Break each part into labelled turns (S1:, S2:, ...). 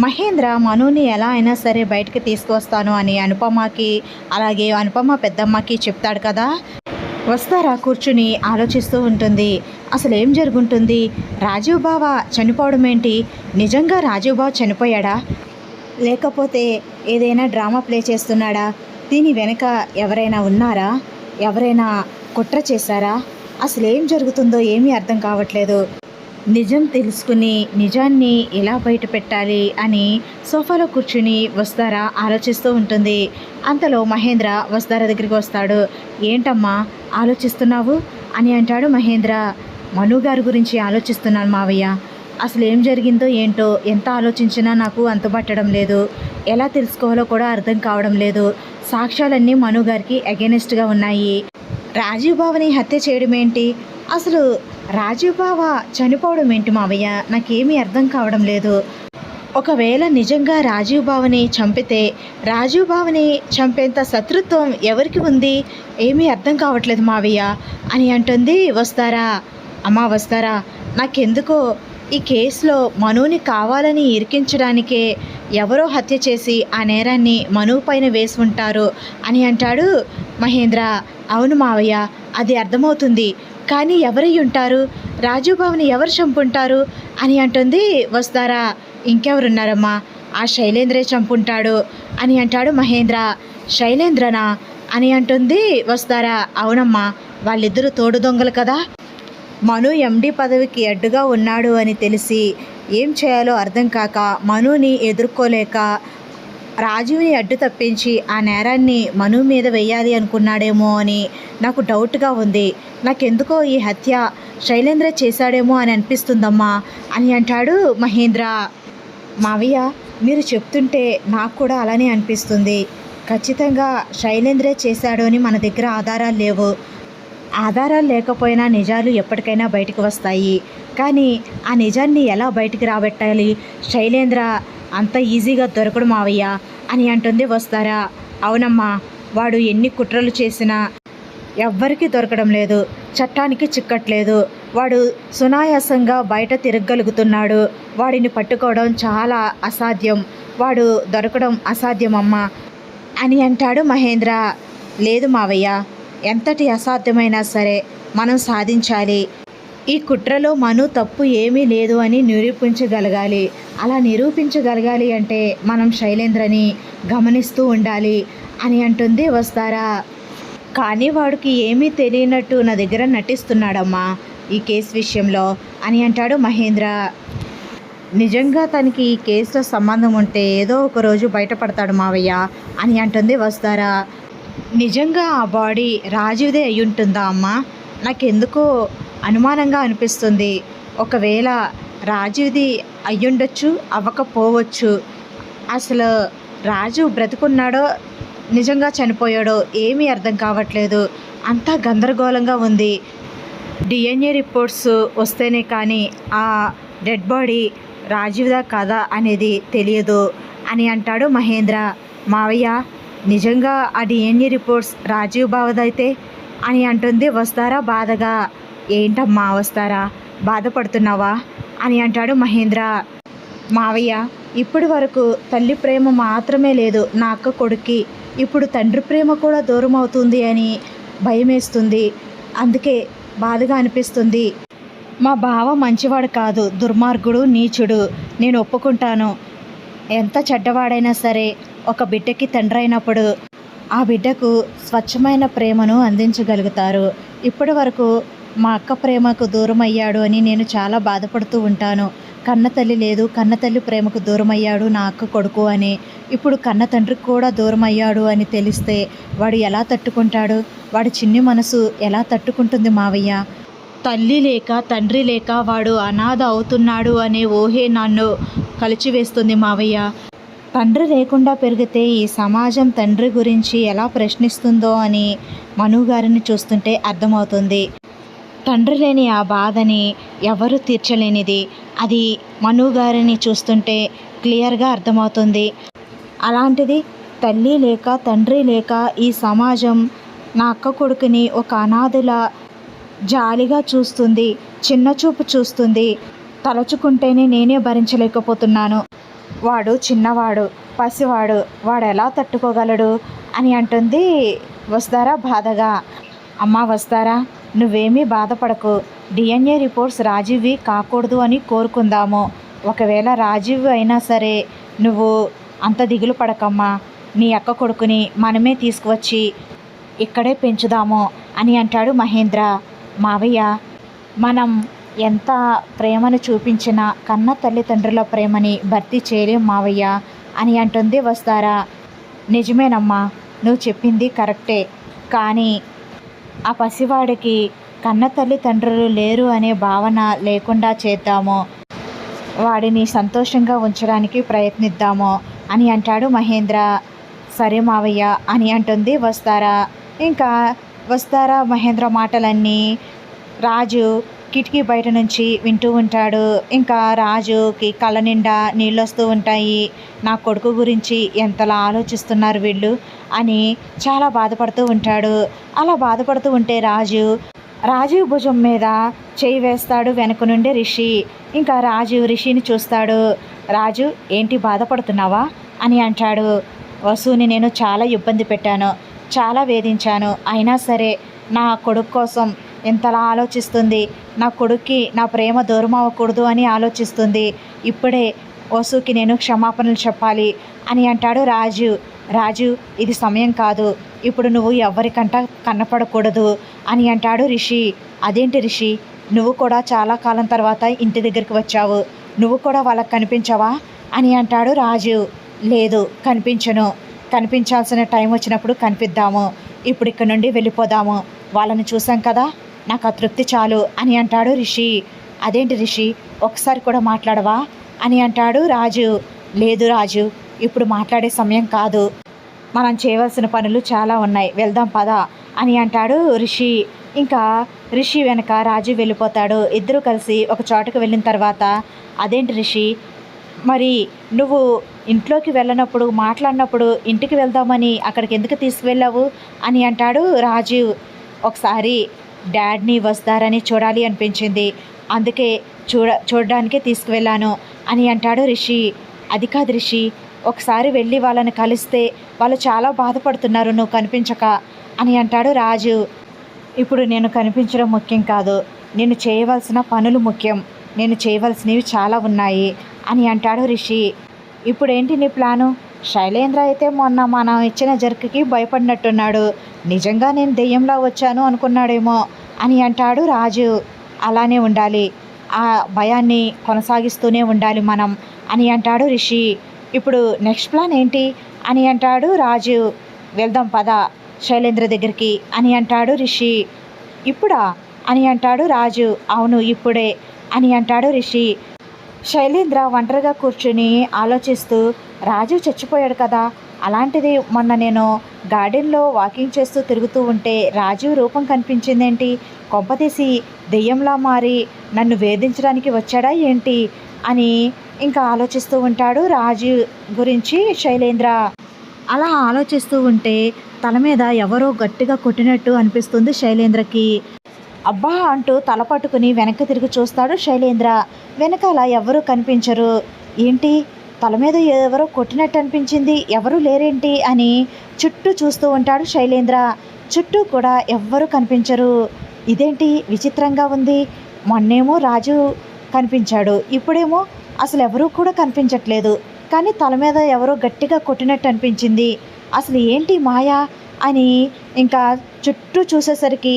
S1: మహేంద్ర మనుని ఎలా అయినా సరే బయటికి తీసుకువస్తాను అని అనుపమకి అలాగే అనుపమ పెద్దమ్మకి చెప్తాడు కదా. వస్తారా కూర్చుని ఆలోచిస్తూ ఉంటుంది. అసలు ఏం జరుగుంటుంది? రాజీవ్ బావ చనిపోవడం ఏంటి? నిజంగా రాజీవ్ బావ చనిపోయాడా? లేకపోతే ఏదైనా డ్రామా ప్లే చేస్తున్నాడా? దీని వెనక ఎవరైనా ఉన్నారా? ఎవరైనా కుట్ర చేశారా? అసలు ఏం జరుగుతుందో ఏమీ అర్థం కావట్లేదు. నిజం తెలుసుకుని నిజాన్ని ఎలా బయట పెట్టాలి అని సోఫాలో కూర్చుని వస్తారా ఆలోచిస్తూ ఉంటుంది. అంతలో మహేంద్ర వస్తారా దగ్గరికి వస్తాడు. ఏంటమ్మా ఆలోచిస్తున్నావు? అని అంటాడు మహేంద్ర. మను గారి గురించి ఆలోచిస్తున్నాను మావయ్య. అసలు ఏం జరిగిందో ఏంటో ఎంత ఆలోచించినా నాకు అంతుపట్టడం లేదు. ఎలా తెలుసుకోవాలో కూడా అర్థం కావడం లేదు. సాక్ష్యాలన్నీ మను గారికి అగెనిస్ట్గా ఉన్నాయి. రాజీవ్ భావని హత్య చేయడం ఏంటి అసలు రాజీవ్ బావ చనిపోవడం ఏంటి మావయ్య? నాకేమీ అర్థం కావడం లేదు. ఒకవేళ నిజంగా రాజీవ్ బావని చంపితే రాజీవ్ బావని చంపేంత శత్రుత్వం ఎవరికి ఉంది? ఏమీ అర్థం కావట్లేదు మావయ్య. అని అంటుంది వస్తారా? అమ్మా వస్తారా? నాకెందుకో? ఈ కేసులో మనుని కావాలని ఇరికించడానికే ఎవరో హత్య చేసి ఆ నేరాన్ని మనువు పైన వేసి ఉంటారు అని అంటాడు మహేంద్ర. అవును మావయ్య అది అర్థమవుతుంది. కానీ ఎవరై ఉంటారు? రాజుబాబుని ఎవరు చంపుంటారు? అని అంటుంది వస్తారా ఇంకెవరున్నారమ్మా? ఆ శైలేంద్రే చంపుంటాడు అని అంటాడు మహేంద్ర. శైలేంద్రనా? అని అంటుంది వస్తారా అవునమ్మా వాళ్ళిద్దరూ తోడు దొంగలు కదా. మను ఎండి పదవికి అడ్డుగా ఉన్నాడు అని తెలిసి ఏం చేయాలో అర్థం కాక మనుని ఎదుర్కోలేక రాజీవ్ని అడ్డు తప్పించి ఆ నేరాన్ని మను మీద వెయ్యాలి అనుకున్నాడేమో అని నాకు డౌట్గా ఉంది. నాకెందుకో ఈ హత్య శైలేంద్ర చేశాడేమో అని అనిపిస్తుందమ్మా అని అంటాడు మహేంద్ర. మావయ్య మీరు చెప్తుంటే నాకు కూడా అలానే అనిపిస్తుంది. ఖచ్చితంగా శైలేంద్రే చేశాడు అని మన దగ్గర ఆధారాలు లేవు. ఆధారాలు లేకపోయినా నిజాలు ఎప్పటికైనా బయటకు వస్తాయి. కానీ ఆ నిజాన్ని ఎలా బయటికి రాబెట్టాలి? శైలేంద్ర అంత ఈజీగా దొరకడు మావయ్య అని అంటుంది వస్తారా? అవునమ్మా వాడు ఎన్ని కుట్రలు చేసినా ఎవ్వరికీ దొరకడం లేదు చట్టానికి చిక్కట్లేదు. వాడు సునాయాసంగా బయట తిరగలుగుతున్నాడు వాడిని పట్టుకోవడం చాలా అసాధ్యం. వాడు దొరకడం అసాధ్యమమ్మా అని అంటాడు మహేంద్ర. లేదు మావయ్య ఎంతటి అసాధ్యమైనా సరే మనం సాధించాలి. ఈ కుట్రలో మను తప్పు ఏమీ లేదు అని నిరూపించగలగాలి. అలా నిరూపించగలగాలి అంటే మనం శైలేంద్రని గమనిస్తూ ఉండాలి అని అంటుంది వస్తారా? కానీ వాడికి ఏమీ తెలియనట్టు నా దగ్గర నటిస్తున్నాడమ్మా ఈ కేసు విషయంలో అని అంటాడు మహేంద్ర. నిజంగా తనకి ఈ కేసులో సంబంధం ఉంటే ఏదో ఒక రోజు బయటపడతాడు మావయ్య అని అంటుంది వస్తారా? నిజంగా ఆ బాడీ రాజీవ్దే అయి ఉంటుందా అమ్మా? నాకెందుకో అనుమానంగా అనిపిస్తుంది. ఒకవేళ రాజుది అయ్యుండొచ్చు అవ్వకపోవచ్చు. అసలు రాజు బ్రతుకున్నాడో నిజంగా చనిపోయాడో ఏమీ అర్థం కావట్లేదు. అంతా గందరగోళంగా ఉంది. డిఎన్ఏ రిపోర్ట్స్ వస్తేనే కానీ ఆ డెడ్ బాడీ రాజీవ్దా కాదా అనేది తెలియదు అని అంటాడు మహేంద్ర. మావయ్య నిజంగా ఆ డిఎన్ఏ రిపోర్ట్స్ రాజీవ్ బావదైతే అని అంటుంది. వస్తారా? బాధగా? ఏంటమ్మా వస్తారా? బాధపడుతున్నావా? అని అంటాడు మహేంద్ర. మావయ్య ఇప్పటి వరకు తల్లి ప్రేమ మాత్రమే లేదు నా అక్క కొడుక్కి. ఇప్పుడు తండ్రి ప్రేమ కూడా దూరం అవుతుంది అని భయమేస్తుంది. అందుకే బాధగా అనిపిస్తుంది. మా బావ మంచివాడు కాదు దుర్మార్గుడు నీచుడు. నేను ఒప్పుకుంటాను. ఎంత చెడ్డవాడైనా సరే ఒక బిడ్డకి తండ్రి అయినప్పుడు ఆ బిడ్డకు స్వచ్ఛమైన ప్రేమను అందించగలుగుతారు. ఇప్పటి వరకు మా అక్క ప్రేమకు దూరం అయ్యాడు అని నేను చాలా బాధపడుతూ ఉంటాను. కన్న తల్లి లేదు కన్న తల్లి ప్రేమకు దూరం అయ్యాడు నా అక్క కొడుకు అని. ఇప్పుడు కన్న తండ్రికి కూడా దూరం అయ్యాడు అని తెలిస్తే వాడు ఎలా తట్టుకుంటాడు? వాడి చిన్ని మనసు ఎలా తట్టుకుంటుంది మావయ్య? తల్లి లేక తండ్రి లేక వాడు అనాథ అవుతున్నాడు అనే ఊహే నన్ను కలిచివేస్తుంది మావయ్య. తండ్రి లేకుండా పెరిగితే ఈ సమాజం తండ్రి గురించి ఎలా ప్రశ్నిస్తుందో అని మను గారిని చూస్తుంటే అర్థమవుతుంది. తండ్రి లేని ఆ బాధని ఎవరు తీర్చలేనిది. అది మను గారిని చూస్తుంటే క్లియర్గా అర్థమవుతుంది. అలాంటిది తల్లి లేక తండ్రి లేక ఈ సమాజం నా అక్క కొడుకుని ఒక అనాథుల జాలిగా చూస్తుంది చిన్న చూపు చూస్తుంది తలచుకుంటేనే నేనే భరించలేకపోతున్నాను. వాడు చిన్నవాడు పసివాడు వాడు ఎలా తట్టుకోగలడు అని అంటుంది వస్తారా బాధగా. అమ్మా వస్తారా నువ్వేమీ బాధపడకు. డిఎన్ఏ రిపోర్ట్స్ రాజీవ్వి కాకూడదు అని కోరుకుందాము. ఒకవేళ రాజీవ్ అయినా సరే నువ్వు అంత దిగులు పడకమ్మా. నీ అక్క కొడుకుని మనమే తీసుకువచ్చి ఇక్కడే పెంచుదాము అని అంటాడు మహేంద్ర. మావయ్య మనం ఎంత ప్రేమను చూపించినా కన్న తల్లిదండ్రుల ప్రేమని భర్తీ చేయలేం మావయ్య అని అంటుంది వస్తారా? నిజమేనమ్మా నువ్వు చెప్పింది కరెక్టే. కానీ ఆ పసివాడికి కన్న తల్లిదండ్రులు లేరు అనే భావన లేకుండా చేద్దాము. వాడిని సంతోషంగా ఉంచడానికి ప్రయత్నిద్దాము అని అంటాడు మహేంద్ర. సరే మావయ్య అని అంటుంది వస్తారా? ఇంకా వస్తారా మహేంద్ర మాటలన్నీ? రాజు కిటికీ బయట నుంచి వింటూ ఉంటాడు. ఇంకా రాజుకి కళ్ళ నిండా నీళ్ళు వస్తూ ఉంటాయి. నా కొడుకు గురించి ఎంతలా ఆలోచిస్తున్నారు వీళ్ళు అని చాలా బాధపడుతూ ఉంటాడు. అలా బాధపడుతూ ఉంటే రాజు రాజీవ్ భుజం మీద చేయి వేస్తాడు వెనక నుండి రిషి. ఇంకా రాజు రిషిని చూస్తాడు. రాజు ఏంటి బాధపడుతున్నావా? అని అంటాడు. వసుని నేను చాలా ఇబ్బంది పెట్టాను చాలా వేధించాను. అయినా సరే నా కొడుకు కోసం ఎంతలా ఆలోచిస్తుంది? నా కొడుక్కి నా ప్రేమ దూరం అవ్వకూడదు అని ఆలోచిస్తుంది. ఇప్పుడే వసుకి నేను క్షమాపణలు చెప్పాలి అని అంటాడు రాజు. రాజు ఇది సమయం కాదు. ఇప్పుడు నువ్వు ఎవరికంట కన్నపడకూడదు అని అంటాడు రిషి. అదేంటి రిషి? నువ్వు కూడా చాలా కాలం తర్వాత ఇంటి దగ్గరికి వచ్చావు. నువ్వు కూడా వాళ్ళకి కనిపించవా? అని అంటాడు రాజు. లేదు కనిపించను. కనిపించాల్సిన టైం వచ్చినప్పుడు కనిపిద్దాము. ఇప్పుడు ఇక్కడ నుండి వెళ్ళిపోదాము. వాళ్ళని చూసాం కదా? నాకు ఆ తృప్తి చాలు అని అంటాడు రిషి. అదేంటి రిషి? ఒకసారి కూడా మాట్లాడవా? అని అంటాడు రాజు. లేదు రాజు ఇప్పుడు మాట్లాడే సమయం కాదు. మనం చేయవలసిన పనులు చాలా ఉన్నాయి. వెళ్దాం పద అని అంటాడు రిషి. ఇంకా రిషి వెనక రాజు వెళ్ళిపోతాడు. ఇద్దరు కలిసి ఒక చోటకు వెళ్ళిన తర్వాత అదేంటి రిషి? మరి నువ్వు ఇంట్లోకి వెళ్ళినప్పుడు మాట్లాడినప్పుడు ఇంటికి వెళ్దామని అక్కడికి ఎందుకు తీసుకువెళ్ళావు? అని అంటాడు రాజు. ఒకసారి డాడ్ని వస్తారని చూడాలి అనిపించింది. అందుకే చూడ చూడడానికే తీసుకువెళ్ళాను అని అంటాడు రిషి. అది కాదు రిషి ఒకసారి వెళ్ళి వాళ్ళని కలిస్తే వాళ్ళు చాలా బాధపడుతున్నారు నువ్వు కనిపించక అని అంటాడు రాజు. ఇప్పుడు నేను కనిపించడం ముఖ్యం కాదు నేను చేయవలసిన పనులు ముఖ్యం నేను చేయవలసినవి చాలా ఉన్నాయి అని అంటాడు రిషి. ఇప్పుడు ఏంటి నీ ప్లాను? శైలేంద్ర అయితే మొన్న మనం ఇచ్చిన జర్క్కి భయపడినట్టున్నాడు. నిజంగా నేను దెయ్యంలా వచ్చాను అనుకున్నాడేమో అని అంటాడు రాజు. అలానే ఉండాలి. ఆ భయాన్ని కొనసాగిస్తూనే ఉండాలి మనం అని అంటాడు రిషి. ఇప్పుడు నెక్స్ట్ ప్లాన్ ఏంటి? అని అంటాడు రాజు. వెళ్దాం పద శైలేంద్ర దగ్గరికి అని అంటాడు రిషి. ఇప్పుడా? అని అంటాడు రాజు. అవును ఇప్పుడే అని అంటాడు రిషి. శైలేంద్ర ఒంటరిగా కూర్చుని ఆలోచిస్తూ రాజు చచ్చిపోయాడు కదా అలాంటిది మొన్న నేను గార్డెన్లో వాకింగ్ చేస్తూ తిరుగుతూ ఉంటే రాజీవ్ రూపం కనిపించిందేంటి? కొంపతీసి దెయ్యంలా మారి నన్ను వేధించడానికి వచ్చాడా ఏంటి? అని ఇంకా ఆలోచిస్తూ ఉంటాడు రాజీవ్ గురించి శైలేంద్ర. అలా ఆలోచిస్తూ ఉంటే తల మీద ఎవరో గట్టిగా కొట్టినట్టు అనిపిస్తుంది శైలేంద్రకి. అబ్బా అంటూ తల పట్టుకుని వెనక్కి తిరిగి చూస్తాడు శైలేంద్ర. వెనకాల ఎవరూ కనిపించరు. ఏంటి? తల మీద ఎవరో కొట్టినట్టు అనిపించింది. ఎవరు లేరేంటి అని చుట్టూ చూస్తూ ఉంటాడు శైలేంద్ర. చుట్టూ కూడా ఎవ్వరూ కనిపించరు. ఇదేంటి? విచిత్రంగా ఉంది. మొన్నేమో రాజు కనిపించాడు. ఇప్పుడేమో అసలు ఎవరూ కూడా కనిపించట్లేదు. కానీ తల మీద ఎవరో గట్టిగా కొట్టినట్టు అనిపించింది. అసలు ఏంటి మాయా అని ఇంకా చుట్టూ చూసేసరికి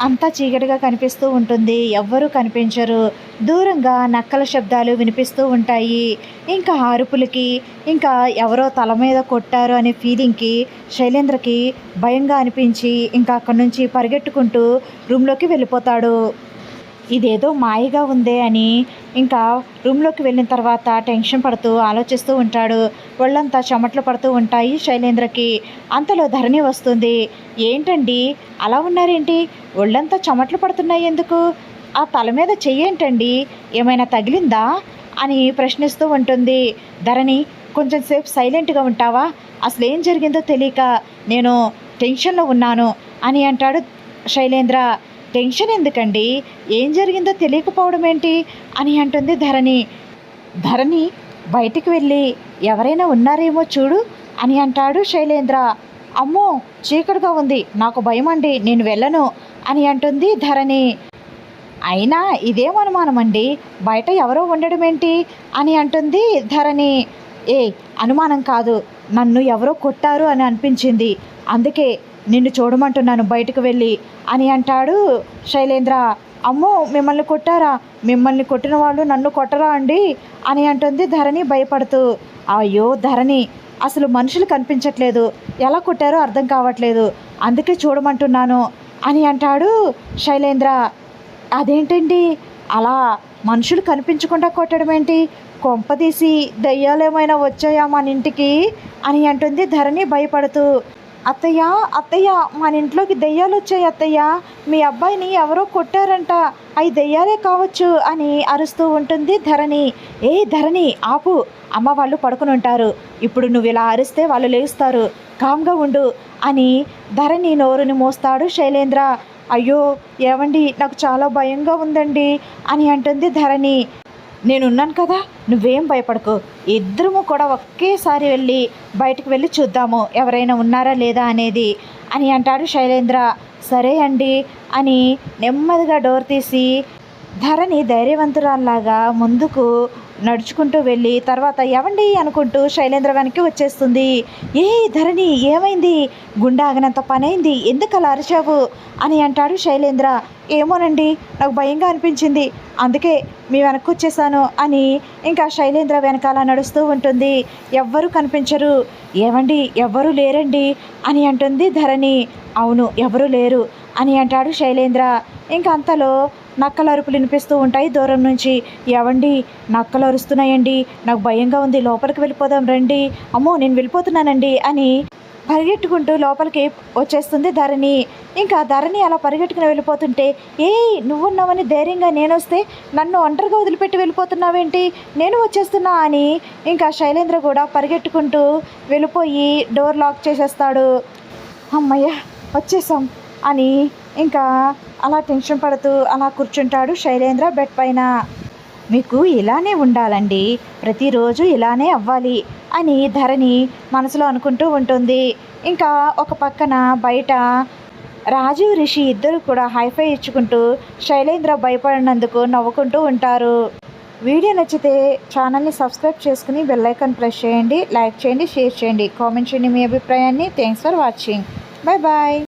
S1: అంతా చీకటిగా కనిపిస్తూ ఉంటుంది. ఎవ్వరూ కనిపించరు. దూరంగా నక్కల శబ్దాలు వినిపిస్తూ ఉంటాయి. ఇంకా అరుపులకి ఇంకా ఎవరో తల మీద కొట్టారు అనే ఫీలింగ్కి శైలేంద్రకి భయంగా అనిపించి ఇంకా అక్కడి నుంచి పరిగెట్టుకుంటూ రూమ్లోకి వెళ్ళిపోతాడు. ఇదేదో మాయగా ఉందే అని ఇంకా రూమ్లోకి వెళ్ళిన తర్వాత టెన్షన్ పడుతూ ఆలోచిస్తూ ఉంటాడు. ఒళ్ళంతా చెమట్లు పడుతూ ఉంటాయి శైలేంద్రకి. అంతలో ధరణి వస్తుంది. ఏంటండి? అలా ఉన్నారేంటి? ఒళ్ళంతా చెమట్లు పడుతున్నాయి ఎందుకు? ఆ తల మీద చెయ్యేంటండి? ఏమైనా తగిలిందా? అని ప్రశ్నిస్తూ ఉంటుంది. ధరణి కొంచెం సేపు సైలెంట్గా ఉంటావా? అసలు ఏం జరిగిందో తెలియక నేను టెన్షన్లో ఉన్నాను అని అంటాడు శైలేంద్ర. టెన్షన్ ఎందుకండి? ఏం జరిగిందో తెలియకపోవడం ఏంటి? అని అంటుంది ధరణి. ధరణి బయటికి వెళ్ళి ఎవరైనా ఉన్నారేమో చూడు అని అంటాడు శైలేంద్ర. అమ్మో చీకటిగా ఉంది. నాకు భయం అండి నేను వెళ్ళను అని అంటుంది ధరణి. అయినా ఇదేం అనుమానం అండి? బయట ఎవరో ఉండడం ఏంటి అని అంటుంది ధరణి. ఏ అనుమానం కాదు. నన్ను ఎవరో కొట్టారు అని అనిపించింది. అందుకే నిన్ను చూడమంటున్నాను బయటకు వెళ్ళి అని అంటాడు శైలేంద్ర. అమ్మో మిమ్మల్ని కొట్టారా? మిమ్మల్ని కొట్టిన వాళ్ళు నన్ను కొట్టరా అండి? అని అంటుంది ధరణి భయపడుతూ. అయ్యో ధరణి అసలు మనుషులు కనిపించట్లేదు. ఎలా కొట్టారో అర్థం కావట్లేదు. అందుకే చూడమంటున్నాను అని అంటాడు శైలేంద్ర. అదేంటండి? అలా మనుషులు కనిపించకుండా కొట్టడం ఏంటి? కొంపదీసి దయ్యాలేమైనా వచ్చాయా మన ఇంటికి? అని అంటుంది ధరణి భయపడుతూ. అత్తయ్య అత్తయ్య మన ఇంట్లోకి దెయ్యాలు వచ్చాయి అత్తయ్య. మీ అబ్బాయిని ఎవరో కొట్టారంట. అవి దెయ్యాలే కావచ్చు అని అరుస్తూ ఉంటుంది ధరణి. ఏ ధరణి ఆపు. అమ్మ వాళ్ళు పడుకుని ఉంటారు. ఇప్పుడు నువ్వు ఇలా అరిస్తే వాళ్ళు లేస్తారు. కామ్గా ఉండు అని ధరణి నోరుని మోస్తాడు శైలేంద్ర. అయ్యో ఏమండి నాకు చాలా భయంగా ఉందండి అని అంటుంది ధరణి. నేనున్నాను కదా నువ్వేం భయపడకు. ఇద్దరము కూడా ఒకేసారి వెళ్ళి బయటకు వెళ్ళి చూద్దాము ఎవరైనా ఉన్నారా లేదా అనేది అని అంటాడు శైలేంద్ర. సరే అండి అని నెమ్మదిగా డోర్ తీసి ధరణి ధైర్యవంతురాల్లాగా ముందుకు నడుచుకుంటూ వెళ్ళి తర్వాత ఎవండి అనుకుంటూ శైలేంద్ర వెనక్కి వచ్చేస్తుంది. ఏ ధరణి ఏమైంది? గుండె ఆగినంత పనైంది. ఎందుకు అలా అరిచావు? అని అంటాడు శైలేంద్ర. ఏమోనండి నాకు భయంగా అనిపించింది. అందుకే మీ వెనక్కి వచ్చేసాను అని ఇంకా శైలేంద్ర వెనకాల నడుస్తూ ఉంటుంది. ఎవ్వరూ కనిపించరు. ఏమండి ఎవ్వరూ లేరండి అని అంటుంది ధరణి. అవును ఎవరూ లేరు అని అంటాడు శైలేంద్ర. ఇంకా అంతలో నక్కల అరుపులు వినిపిస్తూ ఉంటాయి. దూరం నుంచి ఏవండి? నక్కలు అరుస్తున్నాయండి. నాకు భయంగా ఉంది. లోపలికి వెళ్ళిపోదాం రండి. అమ్మో నేను వెళ్ళిపోతున్నానండి అని పరిగెట్టుకుంటూ లోపలికి వచ్చేస్తుంది ధరణి. ఇంకా ధరణి అలా పరిగెట్టుకుని వెళ్ళిపోతుంటే ఏ నువ్వున్నావని ధైర్యంగా నేను వస్తే నన్ను ఒంటరిగా వదిలిపెట్టి వెళ్ళిపోతున్నావేంటి? నేను వచ్చేస్తున్నా అని ఇంకా శైలేంద్ర కూడా పరిగెట్టుకుంటూ వెళ్ళిపోయి డోర్ లాక్ చేసేస్తాడు. అమ్మయ్య వచ్చేసాం అని ఇంకా అలా టెన్షన్ పడుతూ అలా కూర్చుంటాడు శైలేంద్ర. బెడ్ పైన మీకు ఇలానే ఉండాలండి. ప్రతిరోజు ఇలానే అవ్వాలి అని ధరణి మనసులో అనుకుంటూ ఉంటుంది. ఇంకా ఒక పక్కన బయట రాజు రిషి ఇద్దరు కూడా హైఫై ఇచ్చుకుంటూ శైలేంద్ర భయపడినందుకు నవ్వుకుంటూ ఉంటారు. వీడియో నచ్చితే ఛానల్ని సబ్స్క్రైబ్ చేసుకుని బెల్లైకాన్ ప్రెస్ చేయండి లైక్ చేయండి షేర్ చేయండి. కామెంట్ చేయండి మీ అభిప్రాయాన్ని. Thanks for watching. Bye bye.